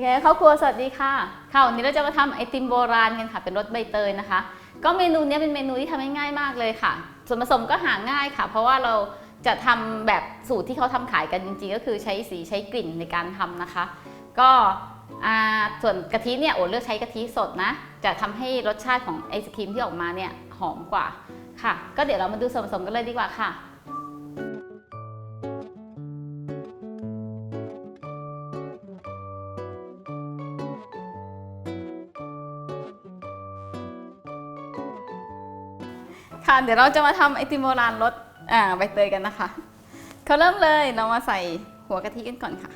เคครอบครัวสวัสดีค่ะค่ะวันนี้เราจะมาทำไอติมโบราณกันค่ะ เป็นรสใบเตยนะคะ ก็เมนูนี้เป็นเมนูที่ทำง่ายมากเลยค่ะ ส่วนผสมก็หาง่ายค่ะ เพราะว่าเราจะทำแบบสูตรที่เขาทำขายกันจริงๆ ก็คือใช้สีใช้กลิ่นในการทำนะคะ ก็ส่วนกะทิเนี่ยโอเลือกใช้กะทิสดนะ จะทำให้รสชาติของไอศครีมที่ออกมาเนี่ยหอมกว่าค่ะ ก็เดี๋ยวเรามาดูส่วนผสมกันเลยดีกว่าค่ะ ค่ะ เดี๋ยวเราจะมาทำไอติมโบราณรสอ่าใบเตยกันนะคะเขาเริ่มเลยเรามาใส่หัวกะทิกันก่อนค่ะ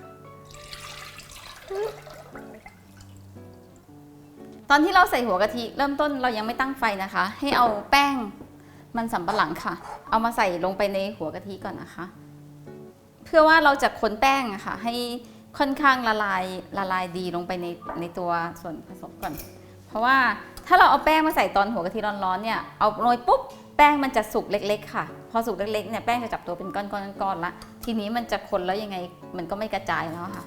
ตอนที่เราใส่หัวกะทิเริ่มต้นเรายังไม่ตั้งไฟนะคะ ให้เอาแป้งมันสำปะหลังค่ะ เอามาใส่ลงไปในหัวกะทิก่อนนะคะ เพื่อว่าเราจะคนแป้งอะค่ะ ให้ค่อนข้างละลายละลายดีลงไปในในตัวส่วนผสมก่อน เพราะว่าถ้าเราเอาแป้งมาใส่ตอนหัวกะทิร้อนๆเนี่ย เอาโรยปุ๊บ แป้งมันจะสุกเล็ก ๆ ค่ะ พอสุกเล็กๆเนี่ยแป้งจะจับตัวเป็นก้อนๆๆละทีนี้มันจะคนแล้วยังไงมันก็ไม่กระจายแล้วค่ะ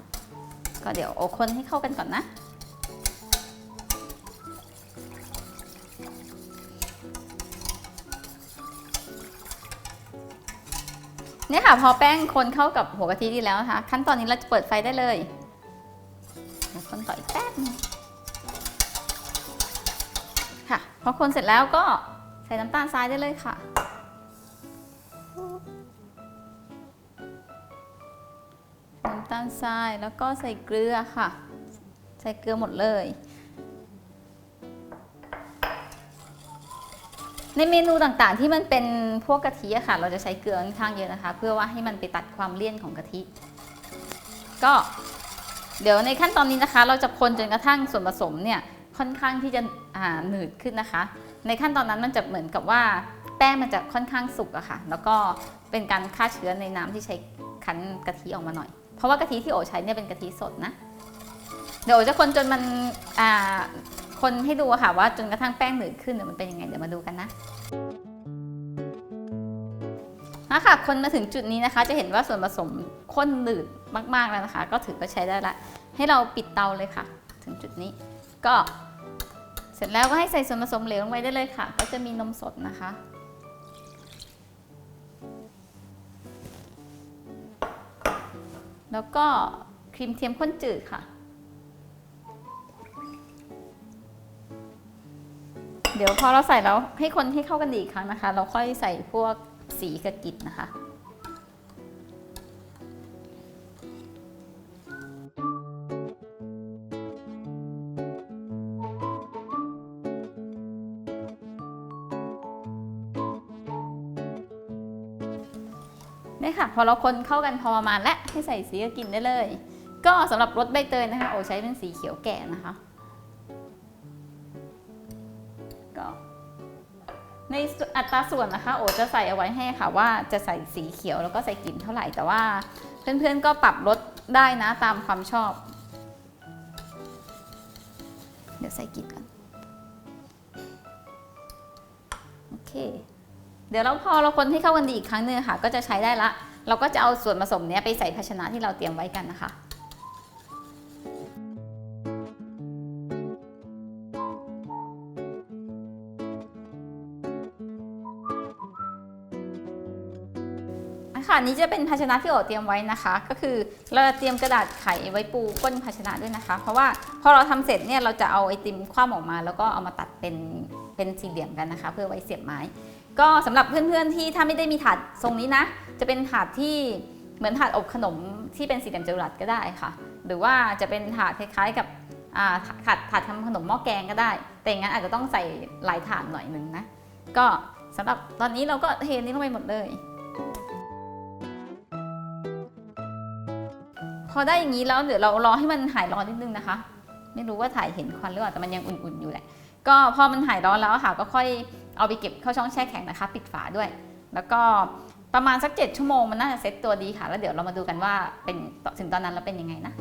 ก็เดี๋ยวโอคนให้เข้ากันก่อนนะ เนี่ยค่ะพอแป้งคนเข้ากับหัวกะทิดีแล้วนะคะ ขั้นตอนนี้เราจะเปิดไฟได้เลยเดี๋ยวคนต่ออีกแป๊บนึงค่ะพอคนเสร็จแล้วก็ ใส่น้ำตาลทรายได้เลยค่ะ น้ำตาลทรายแล้วก็ใส่เกลือค่ะ ใส่เกลือหมดเลย ในเมนูต่างๆที่มันเป็นพวกกะทิอะค่ะ เราจะใช้เกลือค่อนข้างเยอะนะคะ เพื่อว่าให้มันไปตัดความเลี่ยนของกะทิ ก็เดี๋ยวในขั้นตอนนี้นะคะ เราจะคนจนกระทั่งส่วนผสมเนี่ยค่อนข้างที่จะอ่าหนืดขึ้นนะคะ ในขั้นตอนนั้นมันจะเหมือนกับว่า แป้งมันจะค่อนข้างสุกอะค่ะ แล้วก็เป็นการฆ่าเชื้อในน้ำที่ใช้คั้นกะทิออกมาหน่อย เพราะว่ากะทิที่โอใช้เนี่ยเป็นกะทิสดนะ เดี๋ยวโอจะคนจนมันอ่าคนให้ดูค่ะว่าจนกระทั่งแป้งหนืดขึ้นเดี๋ยวมันเป็นยังไงเดี๋ยวมาดูกันนะนะค่ะคนมาถึงจุดนี้นะคะ จะเห็นว่าส่วนผสมข้นหนืดมาก ๆ แล้วนะคะ ก็ถือว่าใช้ได้ละ ให้เราปิดเตาเลยค่ะ ถึงจุดนี้ก็ เสร็จแล้วก็ให้ใส่ส่วนผสมเหลวลงไปได้เลยค่ะ ก็จะมีนมสดนะคะ แล้วก็ครีมเทียมข้นจืดค่ะ เดี๋ยวพอเราใส่แล้วให้คนให้เข้ากันดีอีกครั้งนะคะ เราค่อยใส่พวกสีกระกิดนะคะ นี่ค่ะ พอเราคนเข้ากันพอประมาณและให้ใส่สีกระกินได้เลย ก็สำหรับรสใบเตยนะคะ โอใช้เป็นสีเขียวแก่นะคะ ก็ในอัตราส่วนนะคะ โอจะใส่เอาไว้ให้ค่ะว่าจะใส่สีเขียวแล้วก็ใส่กลิ่นเท่าไหร่แต่ว่าเพื่อนๆก็ปรับลดได้นะตามความชอบ เดี๋ยวใส่กลิ่นกันโอเค เดี๋ยวเราพอเราคนให้เข้ากันดีอีกครั้งหนึงค่ะ ก็จะใช้ได้ละ เราก็จะเอาส่วนผสมนี้ไปใส่ภาชนะที่เราเตรียมไว้กันนะคะค่ะนี่จะเป็นภาชนะที่โอเตรียมไว้นะคะ ก็คือเราจะเตรียมกระดาษไขไว้ปูก้นภาชนะด้วยนะคะ เพราะว่าพอเราทำเสร็จเนี่ยเราจะเอาไอติมคว่ำออกมา แล้วก็เอามาตัดเป็นเป็นสี่เหลี่ยมกันนะคะ เพื่อไว้เสียบไม้ ก็สำหรับเพื่อนๆที่ถ้าไม่ได้มีถาดทรงนี้นะ จะเป็นถาดที่เหมือนถาดอบขนมที่เป็นสี่เหลี่ยมจัตุรัสก็ได้ค่ะ หรือว่าจะเป็นถาดคล้ายๆกับถาดถาดทำขนมหม้อแกงก็ได้ แต่อย่างนั้นอาจจะต้องใส่หลายถาดหน่อยหนึ่งนะ ก็สำหรับตอนนี้เราก็เทนี้ลงไปหมดเลย พอได้อย่างนี้แล้วเดี๋ยวเรารอให้มันหายร้อนนิดนึงนะคะ ไม่รู้ว่าถ่ายเห็นควันหรือเปล่าแต่มันยังอุ่นๆอยู่แหละ ก็พอมันหายร้อนแล้วค่ะก็ค่อย เอาไปเก็บเข้าช่องแช่แข็งนะคะ ปิดฝาด้วย แล้วก็ประมาณสัก 7 ชั่วโมงมันน่าจะเซ็ตตัวดีค่ะ แล้วเดี๋ยวเรามาดูกันว่าเป็นถึงตอนนั้นแล้วเป็นยังไงนะ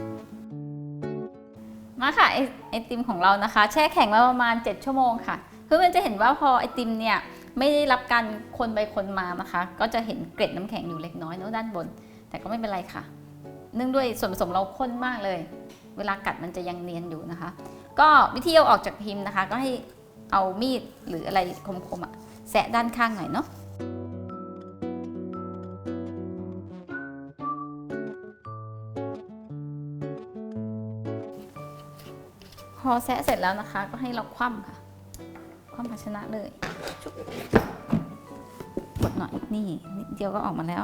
มาค่ะไอไอติมของเรานะคะ แช่แข็งมาประมาณ 7 ชั่วโมงค่ะเพื่อนจะเห็นว่าพอไอติมเนี่ยไม่ได้รับการคนไปคนมานะคะ ก็จะเห็นเกล็ดน้ำแข็งอยู่เล็กน้อยเนอะด้านบน แต่ก็ไม่เป็นไรค่ะ เนื่องด้วยส่วนผสมเราข้นมากเลย เวลากัดมันจะยังเนียนอยู่นะคะ ก็วิธีเอาออกจากพิมพ์นะคะ ก็ให้ เอามีดหรืออะไรคมๆอะแสะด้านข้างหน่อยเนาะพอแซะเสร็จแล้วนะคะ ก็ให้เราคว่ำค่ะ คว่ำภาชนะเลยกดหน่อยนี่นิดเดียวก็ออกมาแล้ว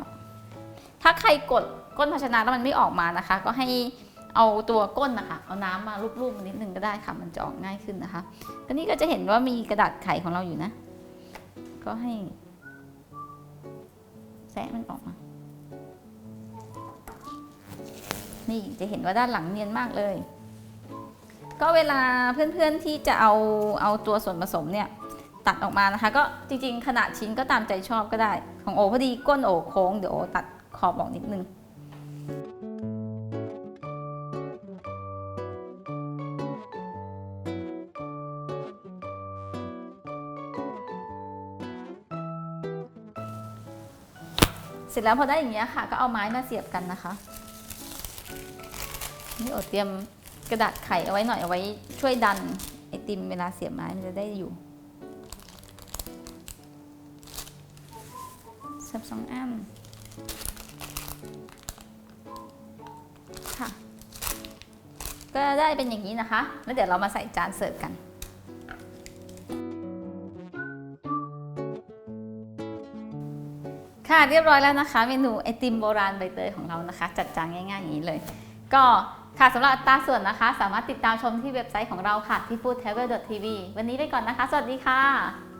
ถ้าใครกดก้นภาชนะแล้วมันไม่ออกมานะคะ ก็ให้ เอาตัวก้นนะคะเอาน้ำมาลูบๆมันนิดนึงก็ได้ค่ะมันจะออกง่ายขึ้นนะคะก็นี่ก็จะเห็นว่ามีกระดาษไขของเราอยู่นะ ก็ให้แซะมันออกมา นี่จะเห็นว่าด้านหลังเนียนมากเลย ก็เวลาเพื่อนๆที่จะเอาเอาตัวส่วนผสมเนี่ยตัดออกมานะคะ ก็จริงๆ ขนาดชิ้นก็ตามใจชอบก็ได้ ของโอพอดีก้นโอโค้งเดี๋ยวโอตัดขอบออกนิดนึง เสร็จแล้วพอได้อย่างเงี้ยค่ะ ก็เอาไม้มาเสียบกันนะคะ นี่โอเตรียมกระดาษไขเอาไว้หน่อยเอาไว้ช่วยดันไอติมเวลาเสียบไม้มันจะได้อยู่เสียบสองอันค่ะ ก็ได้เป็นอย่างนี้นะคะ แล้วเดี๋ยวเรามาใส่จานเสิร์ฟกัน ค่ะเรียบร้อยแล้วนะคะ เมนูไอติมโบราณใบเตยของเรานะคะ จัดจานง่ายๆอย่างนี้เลย ก็ค่ะสำหรับอัตราส่วนนะคะ สามารถติดตามชมที่เว็บไซต์ของเราค่ะที่ foodtravel.tv วันนี้ไปก่อนนะคะ สวัสดีค่ะ